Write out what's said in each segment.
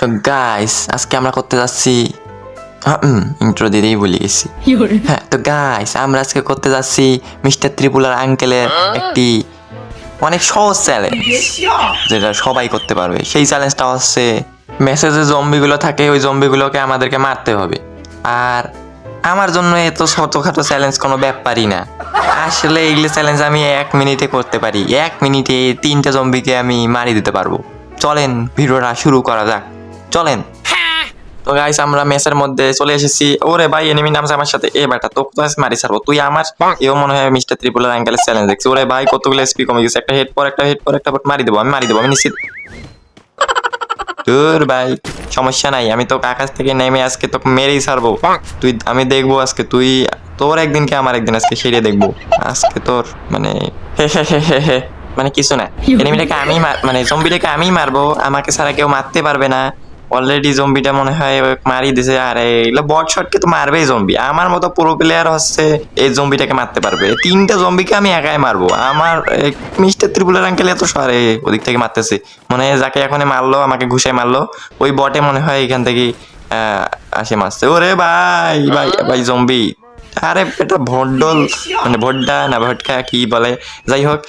তো গাইস আজকে আমরা করতে যাচ্ছি ইন্ট্রো দিতেই ভুলে গেছি，হ্যাঁ তো গাইস আমরা আজকে করতে যাচ্ছি মিস্টার ত্রিপুলার আঙ্কেলের একটি অনেক সহজ চ্যালেঞ্জ যেটা সবাই করতে পারবে। সেই চ্যালেঞ্জটা হচ্ছে মেসেজে জম্বিগুলো থাকে ওই জম্বিগুলোকে আমাদেরকে মারতে হবে। আর আমার জন্য এত ছোটোখাটো চ্যালেঞ্জ কোনো ব্যাপারই না। আসলে এইগুলো চ্যালেঞ্জ আমি এক মিনিটে করতে পারি। এক মিনিটে তিনটা জম্বিকে আমি মারি দিতে পারব। চলেন ভিডিওটা শুরু করা যাক। চলেন। তো গাইস আমরা মেসের মধ্যে চলে এসেছি। ওরে ভাই এনিমি নামছে আমার সাথে। এ বেটা তোকে তো মারি তুই আমার? এও মনে হয় মিস্টার ত্রিপুলার অ্যাঙ্গেলের চ্যালেঞ্জ দেখছি। ওরে ভাই কতগুলো এসপি কমে গেছে। একটা হেড পর একটা হেড পর একটা মারি দেবো আমি মারি দেবো আমি নিশ্চিত। তোর ভাই সমস্যা নাই। আমি তোকে আকাশ থেকে নেমে আজকে তোকে মেরেই ছাড়বো। তুই আমি দেখব আজকে। তুই তোর একদিনকে আমার একদিন আজকে সেরে দেখব। আজকে তোর মানে মানে কিছু না। এনিমিটাকে আমি মানে জম্বিটাকে আমি মারবো। আমাকে ছাড়া কেউ মারতে পারবে না। অলরেডি জম্বিটা মনে হয় মারি দিছে। আরে এগুলো বট শটকে তো মারবেই জম্বি আমার মতো পুরো প্লেয়ার হচ্ছে এই জম্বিটাকে মারতে পারবে। তিনটা জম্বিকে আমি একাই মারবো। আমার মিস্টার ত্রিপুলার আঙ্কেল এত সরে ওদিক থেকে মারতেছে। মনে হয় যাকে এখন মারলো, আমাকে ঘুষে মারলো, ওই বটে মনে হয় এখান থেকে আসে মারছে। ওরে ভাই ভাই ভাই জম্বি আরে এটা ভড্ডল মানে ভড্ডা না ভটকা কি বলে? যাই হোক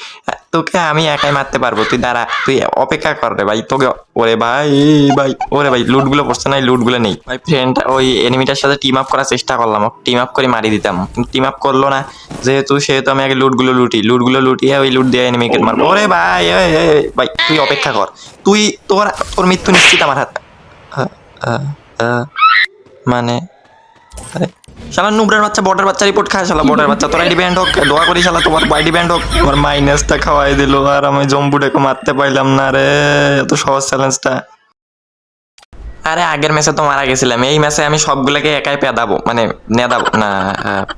তোকে আমি একাই মারতে পারব। তুই দাঁড়া তুই অপেক্ষা কর রে ভাই তোকে ওরে ভাই ভাই ওরে ভাই লুটগুলো পড়ছে না লুটগুলো নেই। ভাই ফ্রেন্ড ওই এনিমিটার সাথে টিম আপ করার চেষ্টা করলাম টিম আপ করে মারি দিতাম। টিম আপ করল না যেহেতু সেহেতু আমি আগে লুটগুলো লুটি লুটগুলো লুটিয়ে ওই লুট দিয়ে এনিমিকে মারবো। ওরে ভাই ভাই তুই অপেক্ষা কর। তুই তোর তোর মৃত্যু নিশ্চিত আমার হাত। আহ, আহ, আহ, মানে আরে শালা নুবরার বাচ্চা, বর্ডার বাচ্চা রিপোর্ট খায় শালা, বর্ডার বাচ্চা। তোর আইডি ব্যান্ড হোক, দোয়া করি শালা তোমার আইডি ব্যান্ড হোক। আমার মাইনাসটা খাওয়াই দিল, আর আমি জম্বুটাকে মারতে পাইলাম না রে, এত সহজ চ্যালেঞ্জটা আরে, আগের ম্যাচে তো মারা গেছিলাম। এই ম্যাচে আমি সবগুলোকে একাই পেদাবো মানে নেদাবো, না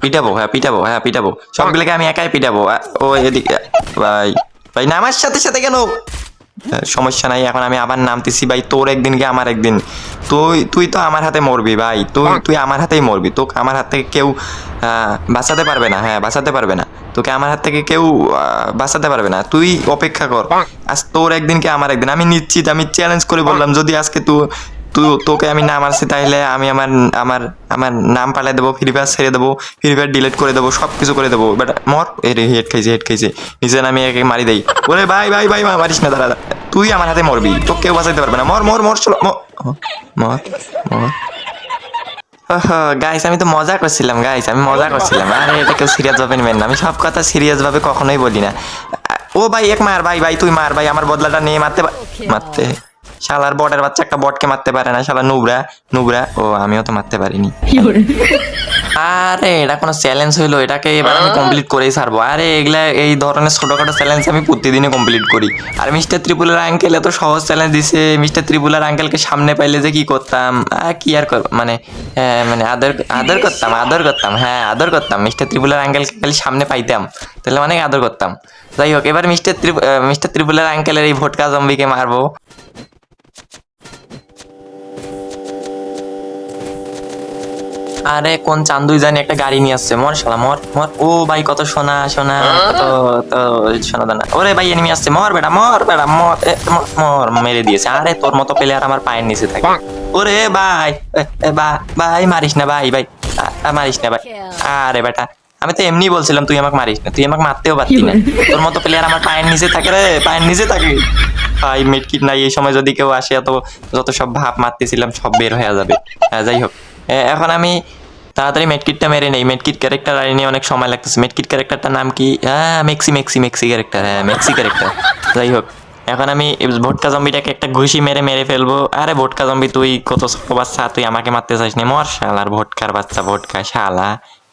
পিটাবো হ্যাঁ পিটাবো হ্যাঁ পিটাবো। সবগুলোকে আমি একাই পিটাবো ও এদিকে, ভাই। ভাই, না, আমার সাথে সাথে কেন? সমস্যা নাই এখন আমি আবার নামতেছি ভাই তোর একদিন গিয়ে আমার একদিন। তুই তুই তো আমার হাতে মরবি ভাই তুই তুই আমার হাতেই মরবি তোকে আমার হাত থেকে কেউ বাঁচাতে পারবে না হ্যাঁ বাঁচাতে পারবে না। তোকে আমার হাত থেকে কেউ বাঁচাতে পারবে না তুই অপেক্ষা কর। আজ তোর একদিনকে আমার একদিন? আমি নিশ্চিত আমি চ্যালেঞ্জ করে বললাম যদি আজকে তুই তুই তোকে আমি নাম আসছি তাহলে আমি আমার আমার আমার নাম পাল্টে দেবো ফ্রি ফায়ার ছেড়ে দেবো ফ্রি ফায়ার ডিলিট করে দেবো সব কিছু করে দেবো। বাট মর এ রে হেড খাইছে হেড খাইছে। নিজে আমি একে মারি দেই। ওরে ভাই ভাই ভাই মা- মারিস না দাঁড়া। তুই আমার হাতে মরবি তোকে কেউ বাঁচাইতে পারবে না। মর মর মর চলো মর মর মর। গাইস আমি তো মজা করছিলাম গাইস আমি মজা করছিলাম। আরে এটা কেউ সিরিয়াস ভাবে নেবেন না। আমি সব কথা সিরিয়াস ভাবে কখনোই বলি না। ও ভাই এক মার ভাই ভাই তুই মার ভাই আমার বদলাটা নিয়ে মারতে মারতে। শালার বটের বাচ্চা একটা বটকে মারতে পারে না, শালা নুবরা নুবরা, ও আমিও তো মারতে পারিনি। আরে, এটা কোনো চ্যালেঞ্জ হইল, এটাকে এবার আমি কমপ্লিট করেই ছাড়বো। আরে, এগুলা, এই ধরনের ছোটখাটো চ্যালেঞ্জ আমি প্রতিদিনই কমপ্লিট করি। আর মিস্টার ত্রিপুলার আঙ্কেল এত সহজ চ্যালেঞ্জ দিছে, মিস্টার ত্রিপুলার আঙ্কেলকে সামনে পাইলে যে কি করতাম? আর কি আর মানে মানে আদর আদর করতাম আদর করতাম হ্যাঁ আদর করতাম। মিস্টার ত্রিপুলার আঙ্কেলকে খালি সামনে পাইতাম, তাহলে অনেক আদর করতাম। যাই হোক, এবার মিস্টার মিস্টার ত্রিপুলার আঙ্কেলের এই ভোটকা জম্বিকে মারবো। আরে কোন চান্দুই জানি একটা গাড়ি নিয়ে আসছে। মর শালা মর মর। ও ভাই কত সোনা সোনা তো সোনা দানা। ওরে ভাই এনিমি আসছে। মর বেটা মর বেটা মর মর, মর দিয়েছে। আরে তোর মতো প্লেয়ার আমার পায়ের নিচে থাকে। ওরে ভাই ভাই মারিস না ভাই ভাই। মারিস না ভাই। আরে বেটা আমি তো এমনি বলছিলাম তুই আমাকে মারিস না। তুই আমাকে মারতেও পারতি না। তোর মতো প্লেয়ার আমার পায়ের নিচে থাকে রে পায়ের নিচে থাকে। ভাই মেডকিট নাই এই সময় যদি কেউ আসে এত যত সব ভাব মারতেছিলাম সব বের হয়ে যাবে। হ্যাঁ, যাই হোক। এখন আমি তাড়াতাড়ি মেডকিটটা মেরে নেই। মেডকিট ক্যারেক্টার আর নিয়ে অনেক সময় লাগতেছে। মেডকিট ক্যারেক্টারটার নাম কি? হ্যাঁ মেক্সি মেক্সি মেক্সি ক্যারেক্টার হ্যাঁ মেক্সি ক্যারেক্টার যাই হোক, এখন আমি ভোটকা জম্বিটাকে একটা ঘুষি মেরে মেরে ফেলব। আরে ভোটকা জম্বি তুই কত বাচ্চা তুই আমাকে মারতে চাস নি? মর শালার ভোটকার বাচ্চা ভোটকা শালা।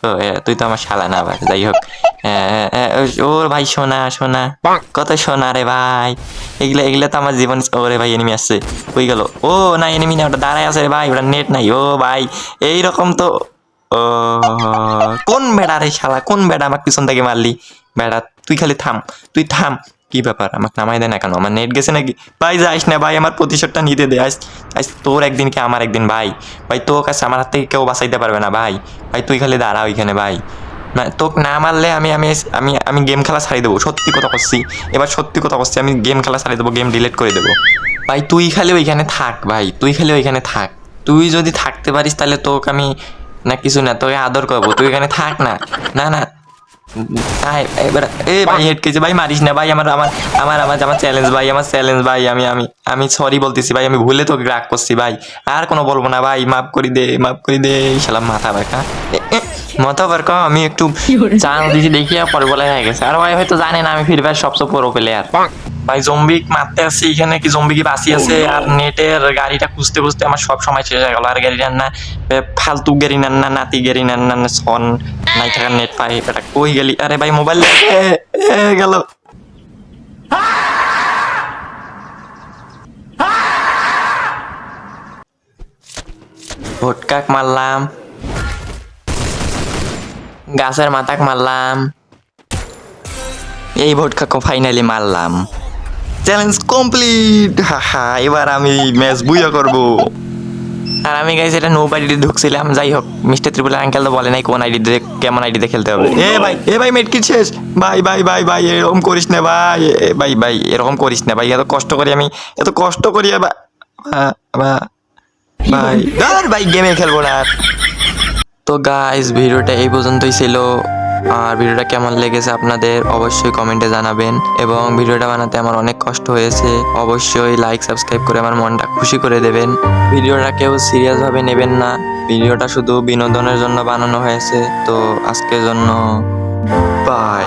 ও তুই তো আমার শালা না ভাই যাই হোক। ওর ভাই সোনা সোনা কত সোনা রে ভাই। এগুলা এগুলা তো আমার জীবন ওরে ভাই এনিমি আসছে। কই গেল? ও না এনিমি না ওটা দাঁড়ায় আছে রে ভাই ওটা নেট নাই। ও ভাই এইরকম তো ও কোন বেড়া রে শালা কোন বেড়া আমার পিছন থেকে মারলি? বেড়া তুই খালি থাম তুই থাম। কি ব্যাপার? আমাকে নামাই দে না কেন? আমার নেট গেছে নাকি? ভাই, যাইস না ভাই, আমার প্রতিশোধটা নিতে দে। আজ আজ তোর একদিন কি আমার একদিন ভাই। ভাই, তোর কাছে আমার হাত থেকে কেউ বাঁচাইতে পারবে না ভাই। ভাই, তুই খালি দাঁড়া ওইখানে ভাই। না, তোকে না মারলে আমি আমি আমি আমি গেম খেলা ছাড়িয়ে দেবো। সত্যি কথা করছি এবার সত্যি কথা করছি আমি গেম খেলা ছাড়িয়ে দেবো গেম ডিলিট করে দেবো। ভাই, তুই খালি ওইখানে থাক ভাই, তুই খালি ওইখানে থাক। তুই যদি থাকতে পারিস তাহলে তোকে আমি, না কিছু না, তোকে আদর করব। তুই এখানে থাক না। না না আয়, এবার এ ভাই হেড কেছে ভাই মারিস না ভাই আমার আমার আমার আমার আমার চ্যালেঞ্জ ভাই আমার চ্যালেঞ্জ ভাই আমি আমি আমি সরি বলতেছি ভাই আমি ভুলে তোকে রাগ করছি ভাই। আর কোনো বলব না ভাই মাফ করি দে মাফ করি দে শালা মাথা এ, মাথা বারকা আমি একটু চান দিছি দেখিয়া পরে বলে হয়ে গেছে। আর ভাই হয়তো জানে না আমি ফ্রি ফায়ার সবচেয়ে বড় প্লেয়ার ভাই জম্বিক মারতে আসছি এখানে কি জম্বি কি বাঁচি আছে? আর নেটের গাড়িটা খুঁজতে খুঁজতে আমার সব সময় শেষ হয়ে গেল। আর গাড়ি নেন না ফালতু গাড়ি নেন না নাতি গাড়ি নেন না না সন নাই থাকার নেট পাই এটা কই গেলি আরে ভাই মোবাইল গেল ভোটকাক মারলাম গাছের মাথাক মারলাম এই ভোটকাকে ফাইনালি মারলাম চ্যালেঞ্জ কমপ্লিট হাহা এবার আমি ম্যাচ বুইয়া করব আর আমি গাইছি এটা নো আইডিতে ঢুকছিলাম। যাই হোক মিস্টার ত্রিপুলা আঙ্কেল তো বলে নাই কোন আইডিতে কেমন আইডিতে খেলতে হবে। এ ভাই এ ভাই মেটকিট শেষ? ভাই ভাই ভাই ভাই এরকম করিস না ভাই। এ ভাই ভাই এরকম করিস না ভাই এত কষ্ট করি আমি এত কষ্ট করি ভাই। ভাই গেমে খেলব না। তো গাইস ভিডিওটা এই পর্যন্তই ছিল। আর ভিডিওটা কেমন লেগেছে আপনাদের অবশ্যই কমেন্টে জানাবেন। এবং ভিডিওটা বানাতে আমার অনেক কষ্ট হয়েছে। অবশ্যই লাইক সাবস্ক্রাইব করে আমার মনটা খুশি করে দেবেন। ভিডিওটা কেউ সিরিয়াসভাবে নেবেন না। ভিডিওটা শুধু বিনোদনের জন্য বানানো হয়েছে। তো আজকের জন্য বাই